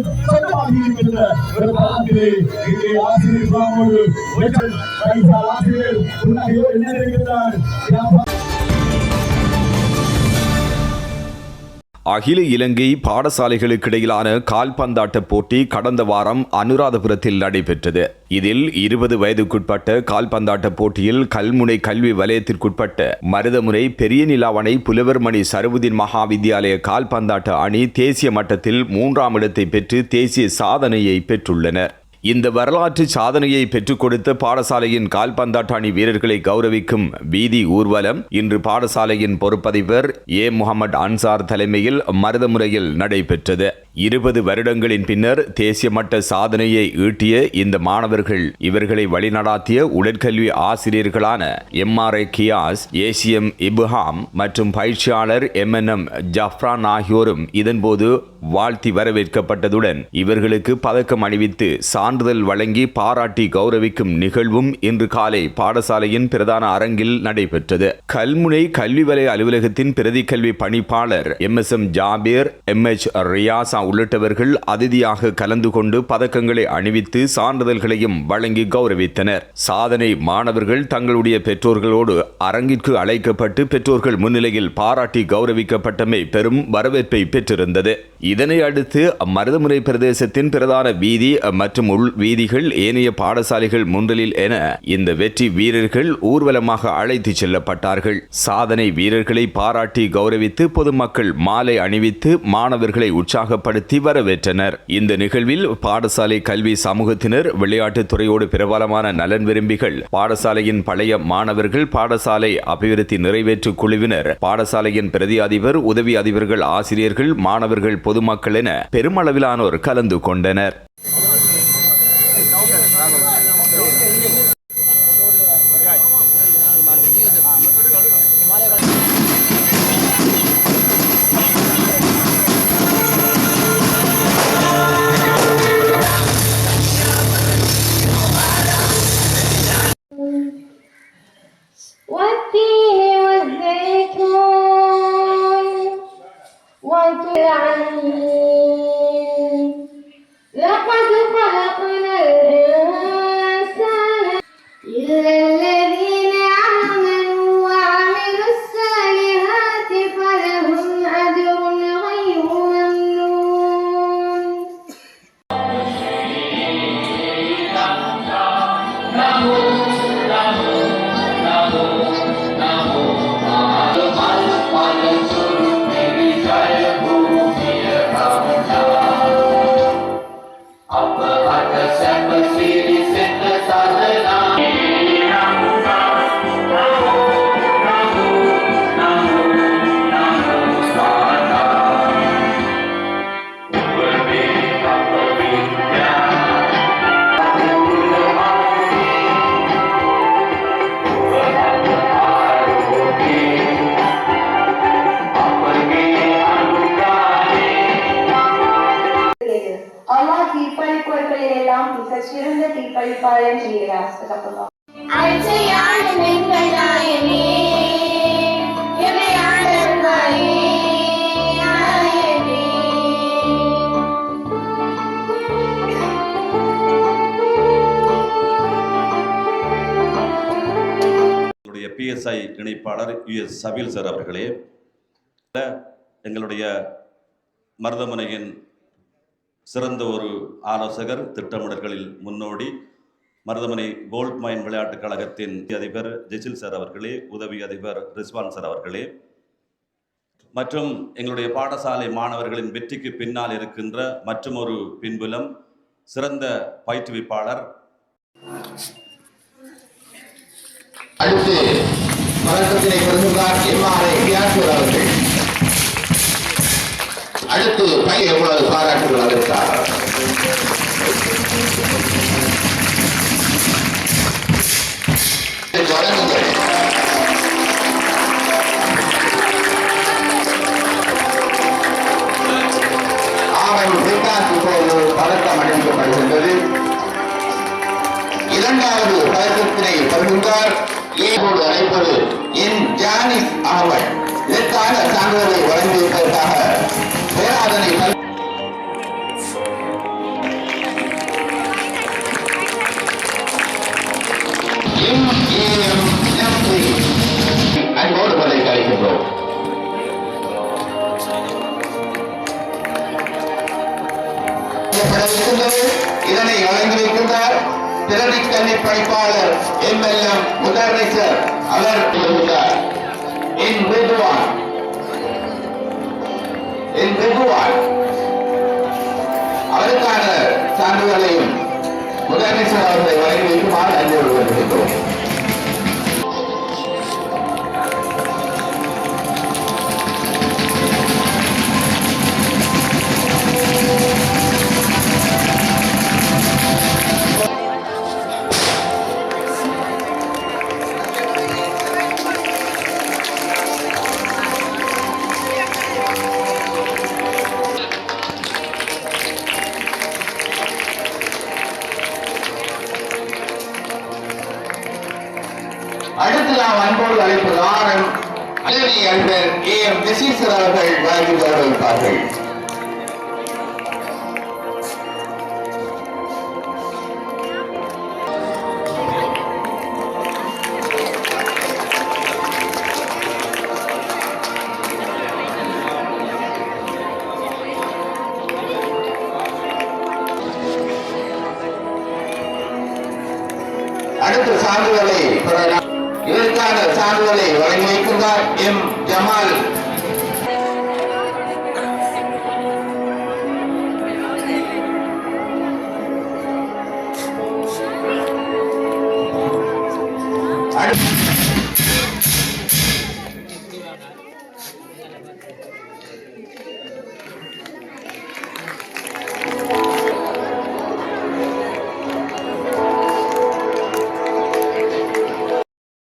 அனைவருக்கும் சொந்தமாகி இருக்கின்ற ஒரு காலத்திலே இங்கே ஆசிரியர் ஆசிரியர் என்ன இருக்கின்றார் அகில இலங்கை பாடசாலைகளுக்கிடையிலான கால்பந்தாட்ட போட்டி கடந்த வாரம் அனுராதபுரத்தில் நடைபெற்றது. இதில் இருபது வயதுக்குட்பட்ட கால்பந்தாட்ட போட்டியில் கல்முனை கல்வி வலயத்திற்குட்பட்ட மருதமுறை பெரிய நிலாவணை புலவர்மணி சருவுதீன் மகா வித்தியாலய கால்பந்தாட்ட அணி தேசிய மட்டத்தில் மூன்றாம் இடத்தை பெற்று தேசிய சாதனையை பெற்றுள்ளனர். இந்த வரலாற்று சாதனையை பெற்றுக் கொடுத்த பாடசாலையின் கால்பந்தாட்ட அணி வீரர்களை கௌரவிக்கும் வீதி ஊர்வலம் இன்று பாடசாலையின் பொறுப்பதிவர் ஏ முகமது அன்சார் தலைமையில் மருதமுறையில் நடைபெற்றது. இருபது வருடங்களின் பின்னர் தேசிய மட்ட சாதனையை ஈட்டிய இந்த மாணவர்கள் இவர்களை வழிநடாத்திய உடற்கல்வி ஆசிரியர்களான M R A Kiyas ACM Ifham மற்றும் பயிற்சியாளர் எம் என் எம் ஜஃப்ரான் ஆகியோரும் இதன்போது வாழ்த்தி வரவேற்கப்பட்டதுடன் இவர்களுக்கு பதக்கம் அணிவித்து சான்றிதழ் வழங்கி பாராட்டி கௌரவிக்கும் நிகழ்வும் இன்று காலை பாடசாலையின் பிரதான அரங்கில் நடைபெற்றது. கல்முனை கல்வி வலய அலுவலகத்தின் பிரதி கல்வி பணிப்பாளர் M S M Jabir M H Riyas Riyasa உள்ளிட்டவர்கள் அதிதியாக கலந்து கொண்டு பதக்கங்களை அணிவித்து சான்றிதழ்களையும் வழங்கி கௌரவித்தனர். சாதனை மாணவர்கள் தங்களுடைய பெற்றோர்களோடு அரங்கிற்கு அழைக்கப்பட்டு பெற்றோர்கள் முன்னிலையில் பாராட்டி கௌரவிக்கப்பட்டமை பெரும் வரவேற்பை பெற்றிருந்தது. இதனை அடுத்து அம்மருதமுறை பிரதேசத்தின் பிரதான வீதி மற்றும் உள் வீதிகள் ஏனைய பாடசாலைகள் முன்றலில் என இந்த வெற்றி வீரர்கள் ஊர்வலமாக அழைத்துச் செல்லப்பட்டார்கள். சாதனை வீரர்களை பாராட்டி கௌரவித்து பொதுமக்கள் மாலை அணிவித்து மாணவர்களை உற்சாகப்பட்டு வரவேற்றனர். இந்த நிகழ்வில் பாடசாலை கல்வி சமூகத்தினர் விளையாட்டுத் துறையோடு பிரபலமான நலன் விரும்பிகள் பாடசாலையின் பழைய மாணவர்கள் பாடசாலை அபிவிருத்தி நிறைவேற்று குழுவினர் பாடசாலையின் பிரதி அதிபர் உதவி அதிபர்கள் ஆசிரியர்கள் மாணவர்கள் பொதுமக்கள் என பெருமளவிலானோர் கலந்து கொண்டனர். وطول العين لقد خلقنا நாயனே நாயனே எங்களுடைய பிஎஸ்ஐ இணைப்பாளர் யுஎஸ் சபீல் சார் அவர்களே எங்களுடைய மருதமுனையின் சிறந்த ஒரு ஆலோசகர் திட்டமிடல்களில் முன்னோடி மருதமனை கோல்ட் மைன் விளையாட்டுக் கழகத்தின் அதிபர் ஜெசில் சார் அவர்களே உதவி அதிபர் ரிஸ்வான் சார் அவர்களே மற்றும் எங்களுடைய பாடசாலை மாணவர்களின் வெற்றிக்கு பின்னால் இருக்கின்ற மற்றும் ஒரு பின்புலம் சிறந்த பயிற்றுவிப்பாளர். அடுத்து வணக்கத்தினை எம்ஆர்ஐ அவர்கள். அடுத்து பையன் எவ்வளவு பாராட்டுகள் அதற்காக தொடங்குங்கள் ஆவணி பிரிட்டாஸ் இப்போது பதக்கம் இரண்டாவது பதக்கத்தினை பெறுகின்றார் ஏகோடு அழைப்பது என் ஜானிஸ் அகமது. இதற்காக சான்றிதழை வழங்கியிருப்பதற்காக பேராதனை பிரதி கல்வி பணிப்பாளர் எம் முதலமைச்சர் அவர் என் ரிதுவான் என் ரிதுவான் அவருக்கான சான்றிதழையும் முதலமைச்சர் அவர்களை நாம் அன்போடு அழைப்பது ஆரம் அழகி அன்பர் ஏ எம். ஜெசீசர் அவர்கள் வழங்கி வரவிருப்பார்கள் அடுத்த சான்றிதழை இதற்கான சான்றிதழை வழங்கியிருக்கின்றார் எம். ஜமால். அடுத்து